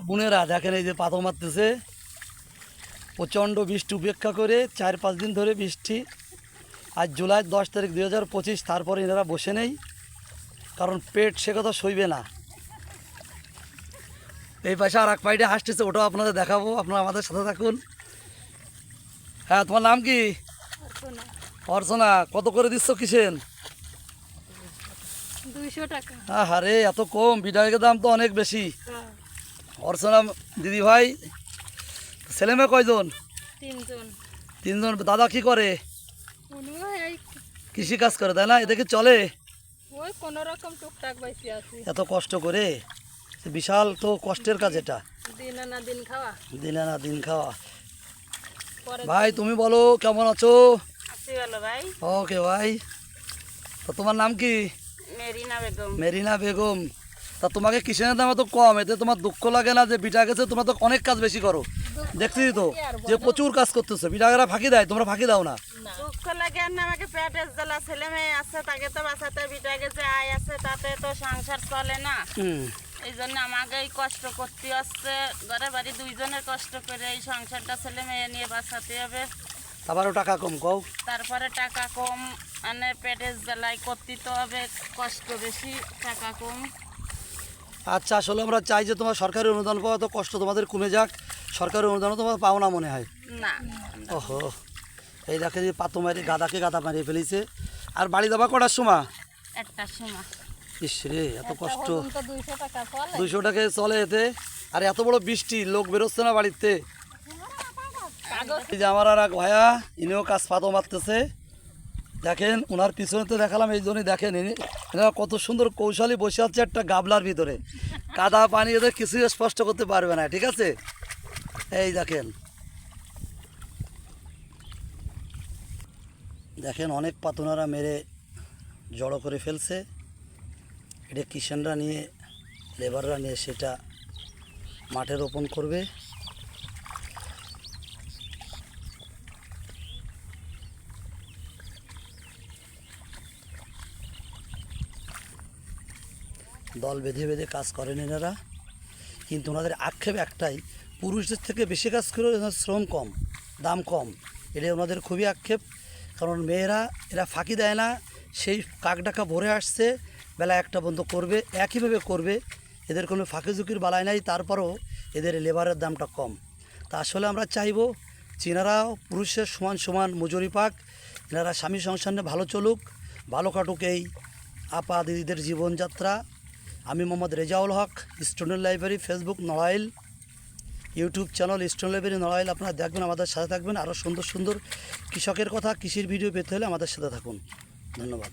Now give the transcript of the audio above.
বোনেরা দেখেন এই যে পাথর মারতেছে। প্রচণ্ড বৃষ্টি উপেক্ষা করে চার পাঁচ দিন ধরে বৃষ্টি। আজ জুলাই দশ তারিখ দুই হাজার পঁচিশ তারপরে এনারা বসে নেই। কারণ পেট সে কথা সইবে না। এই পাশে আর এক পাইটে হাসতেছে ওটাও আপনাদের দেখাবো আপনারা আমাদের সাথে থাকুন। হ্যাঁ তোমার নাম কি? অর্চনা। কত করে দিচ্ছ কিসেন দুইশো টাকা। আরে এত কম বিটাকের দাম তো অনেক বেশি। অর্চনা দিদি ভাই। ছেলে মেয়ে কয়জন? তিনজন। তিনজন। দাদা কি করে? কৃষি কাজ করে তাই না? এতে কি চলে? এত কষ্ট করে? বিশাল তো কষ্টের কাজ এটা। দিন আনা দিন খাওয়া। না দিন খাওয়া। ভাই তুমি বলো কেমন আছো? ওকে ভাই। তো তোমার নাম কি? মেরিনা বেগম। মেরিনা বেগম। তা তোমাকে কিসের দাম তো কম এতে তোমার দুঃখ লাগে না যে বিটা গেছে তোমরা তো অনেক কাজ বেশি করো। দেখছি তো যে প্রচুর কাজ করতেছো বিটাকেরা ফাঁকি দেয় তোমরা ফাঁকি দাও না। দুঃখ লাগে আর না আমাকে পেটের জ্বালা ছেলে মেয়ে আছে তাকে তো বাঁচাতে বিটা গেছে আয় আছে তাতে তো সংসার চলে না। এই জন্য আমাকে এই কষ্ট করতে হচ্ছে ঘরে বাড়ি দুইজনের কষ্ট করে এই সংসারটা ছেলে মেয়ে নিয়ে বাঁচাতে হবে। আবারও টাকা কম কও। তারপরে টাকা কম মানে পেটের জ্বালাই করতে তো হবে কষ্ট বেশি টাকা কম। আচ্ছা আসলে আমরা চাই যে তোমার সরকারি অনুদান পাওয়া তো কষ্ট তোমাদের কমে যাক। সরকারি অনুদানও তোমার পাও না মনে হয়? না। ওহো এই দেখে যে পাতো মারি গাদাকে গাদা মারিয়ে ফেলেছে। আর বাড়ি যাবা কটার সময়? একটা সময়। ইস রে এত কষ্ট। দুইশো টাকা চলে। দুইশো টাকা চলে এতে। আর এত বড় বৃষ্টি লোক বেরোচ্ছে না বাড়িতে। এই যে আমার আর এক ভাইয়া ইনিও কাজ পাতো মারতেছে। দেখেন ওনার পিছনে তো দেখালাম, এই জন্যই দেখেন এনারা কত সুন্দর কৌশলী বসে আছে একটা গাবলার ভিতরে। কাদা পানি এদের কিছুই স্পষ্ট করতে পারবে না, ঠিক আছে? এই দেখেন। দেখেন, অনেক পাতনারা মেরে জড়ো করে ফেলছে। এটা কিষানরা নিয়ে লেবাররা নিয়ে সেটা মাঠে রোপণ করবে। দল বেঁধে বেঁধে কাজ করেন এনারা। কিন্তু ওনাদের আক্ষেপ একটাই, পুরুষদের থেকে বেশি কাজ করে শ্রম কম, দাম কম। এটা ওনাদের খুবই আক্ষেপ। কারণ মেয়েরা, এরা ফাঁকি দেয় না, সেই কাকডাকা ভরে আসছে, বেলা একটা বন্ধ করবে, একইভাবে করবে। এদের কোনো ফাঁকি ঝুঁকির বালাই নাই, তারপরও এদের লেবারের দামটা কম। তা আসলে আমরা চাইব, চীনারাও পুরুষের সমান সমান মজুরি পাক, এনারা স্বামী সংসার নিয়ে ভালো চলুক, ভালো কাটুক এই আপা দিদিদের জীবনযাত্রা। আমি Mohammad Rezaul Haque, student library, Facebook, Narail, YouTube channel, student library, Narail. আপনারা দেখবেন, আমাদের সাথে থাকবেন। আরও সুন্দর সুন্দর কৃষকের কথা, কৃষির ভিডিও পেতে হলে আমাদের সাথে থাকুন। ধন্যবাদ।